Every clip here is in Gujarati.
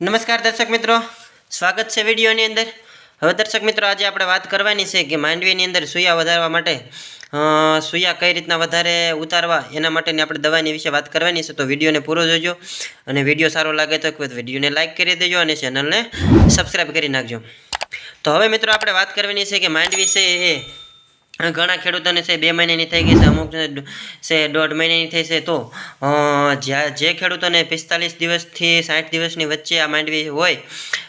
નમસ્કાર દર્શક મિત્રો. સ્વાગત છે વિડીયોની અંદર. હવે દર્શક મિત્રો, આજે આપણે વાત કરવાની છે કે માંડવીની અંદર સૂયા વધારવા માટે સુયા કઈ રીતના વધારે ઉતારવા એના માટેની આપણે દવાની વિશે વાત કરવાની છે, તો વિડીયોને પૂરો જોજો. અને વીડિયો સારો લાગે તો વિડીયોને લાઇક કરી દેજો અને ચેનલને સબસ્ક્રાઈબ કરી નાખજો. તો હવે મિત્રો, આપણે વાત કરવાની છે કે માંડવી છે એ ઘણા ખેડૂતોને છે બે મહિનાની થઈ ગઈ છે, અમુક છે દોઢ મહિનાની થઈ છે તો જે ખેડૂતોને પિસ્તાલીસ દિવસથી સાઠ દિવસની વચ્ચે આ માંડવી હોય,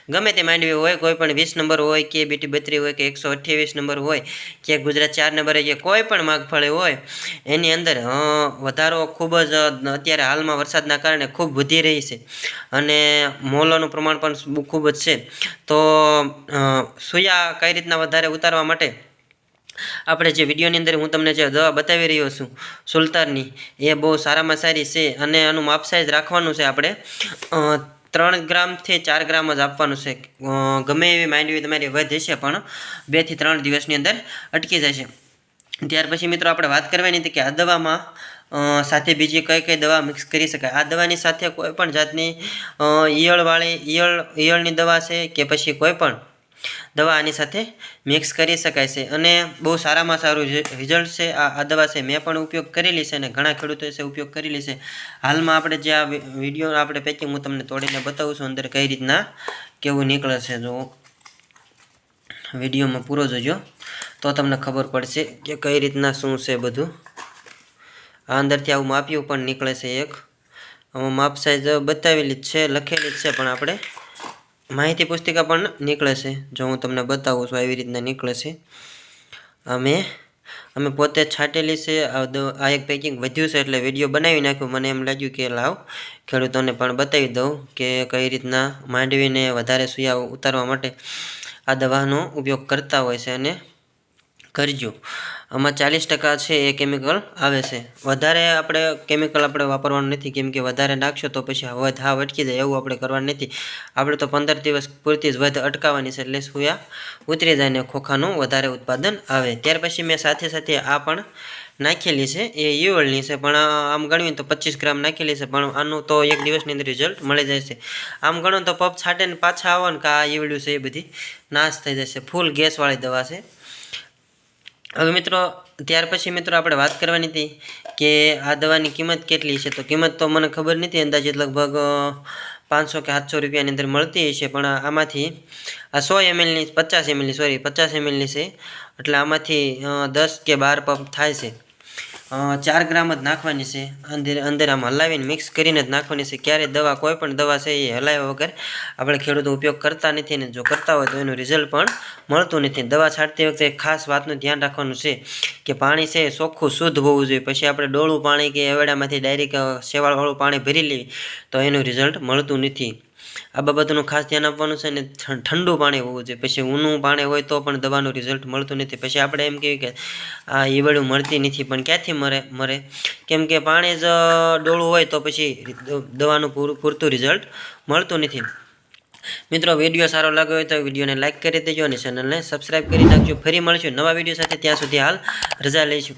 ગમે તે માંડવી હોય, કોઈ પણ વીસ નંબર હોય કે બીટી બત્રી હોય કે એકસો અઠ્યાવીસ નંબર હોય, કે ગુજરાત ચાર નંબરે કે કોઈ પણ માગફળી હોય, એની અંદર વધારો ખૂબ જ અત્યારે હાલમાં વરસાદના કારણે ખૂબ વધી રહી છે. અને મોલોનું પ્રમાણ પણ ખૂબ જ છે. તો સોયા કઈ રીતના વધારે ઉતારવા માટે આપણે જે વિડીયોની અંદર હું તમને જે દવા બતાવી રહ્યો છું, સુલતાનની, એ બહુ સારામાં સારી છે અને આનું માપ સાઈઝ રાખવાનું છે આપણે ત્રણ ગ્રામથી ચાર ગ્રામ જ આપવાનું છે. ગમે એવી માંડવી તમારી વધ છે પણ બેથી ત્રણ દિવસની અંદર અટકી જશે. ત્યાર પછી મિત્રો આપણે વાત કરવાની હતી કે આ દવામાં સાથે બીજી કઈ કઈ દવા મિક્સ કરી શકાય? આ દવાની સાથે કોઈ પણ જાતની ઈયળવાળી, ઈયળ, ઈયળની દવા છે કે પછી કોઈ પણ દવા આની સાથે મિક્સ કરી શકાય છે અને બહુ સારામાં સારું રિઝલ્ટ છે. આ આ દવા છે, મેં પણ ઉપયોગ કરેલી છે અને ઘણા ખેડૂતોએ છે, ઉપયોગ કરેલી છે. હાલમાં આપણે જે આ વીડિયો આપણે પેકિંગ હું તમને તોડીને બતાવું છું અંદર કઈ રીતના કેવું નીકળે છે જો વિડીયોમાં પૂરો જોજો. તો તમને ખબર પડશે કે કઈ રીતના શું છે બધું. આ અંદરથી આવું માપ્યું પણ નીકળે છે એક. આમાં માપ સાઈઝ બતાવેલી જ છે, લખેલી જ છે પણ આપણે. માહિતી પુસ્તિકા પણ નીકળે છે. જો હું તમને બતાવું છું આવી રીતના નીકળે છે. અમે અમે પોતે છાંટેલી છે. આ એક પેકિંગ વધ્યું છે એટલે વીડિયો બનાવી નાખ્યો. મને એમ લાગ્યું કે લાવ, ખેડૂતોને પણ બતાવી દઉં કે કઈ રીતના માંડવીને વધારે સુયા ઉતારવા માટે આ દવાનો ઉપયોગ કરતા હોય છે અને કરજો. આમાં ચાલીસ ટકા છે એ કેમિકલ આવે છે. વધારે આપણે કેમિકલ આપણે વાપરવાનું નથી, કેમ કે વધારે નાખશો તો પછી વધ હા અટકી જાય, એવું આપણે કરવાનું નથી. આપણે તો પંદર દિવસ પૂરતી જ વધ અટકાવવાની છે, એટલે સુયા ઉતરી જાય ને ખોખાનું વધારે ઉત્પાદન આવે. ત્યાર પછી મેં સાથે સાથે આ પણ નાખેલી છે, એ ઈવળની છે, પણ આમ ગણવી તો પચીસ ગ્રામ નાખેલી છે, પણ આનું તો એક દિવસની અંદર રિઝલ્ટ મળી જાય છે. આમ ગણો તો પપ છાટે પાછા આવો ને કે આ ઈવડ્યું છે એ બધી, નાશ થઈ જશે ફૂલ ગેસવાળી દવા છે. હવે મિત્રો, ત્યાર પછી મિત્રો આપણે વાત કરવાની હતી કે આ દવાની કિંમત કેટલી છે? તો કિંમત તો મને ખબર નથી, અંદાજિત લગભગ પાંચસો કે સાતસો રૂપિયાની અંદર મળતી હશે, પણ આમાંથી આ સો એમએલની, પચાસ એમએલની સોરી પચાસ એમએલની છે. એટલે આમાંથી દસ કે બાર પંપ થાય છે. ચાર ગ્રામ જ નાખવાની છે. અંદર અંદર હલાવીને મિક્સ કરીને જ નાખવાની છે. ક્યારે દવા, કોઈ પણ દવા છે એ હલાવ્યા વગર આપણે ખેડૂતો ઉપયોગ કરતા નથી ને જો કરતા હોય તો એનું રિઝલ્ટ પણ મળતું નથી. દવા છાંટતી વખતે ખાસ વાતનું ધ્યાન રાખવાનું છે કે પાણી છે ચોખ્ખું શુદ્ધ હોવું જોઈએ. પછી આપણે ડોળું પાણી કે એવડામાંથી ડાયરેક્ટ સેવાળવાળું પાણી ભરી લેવી તો એનું રિઝલ્ટ મળતું નથી. આ બાબતનું ખાસ ધ્યાન આપવાનું છે ને ઠંડુ પાણી હોવું જોઈએ. પછી ઊનું પાણી હોય તો પણ દવાનું રિઝલ્ટ મળતું નથી. પછી આપણે એમ કહીએ કે આ ઈવડું મળતી નથી, પણ ક્યાંથી મરે મરે? કેમ કે પાણી જ ડોળું હોય તો પછી દવાનું પૂરું, પૂરતું રિઝલ્ટ મળતું નથી. મિત્રો, વીડિયો સારો લાગ્યો હોય તો વિડીયોને લાઇક કરી દેજો અને ચેનલને સબસ્ક્રાઈબ કરી નાખજો. ફરી મળશું નવા વીડિયો સાથે. ત્યાં સુધી હાલ રજા લઈશું.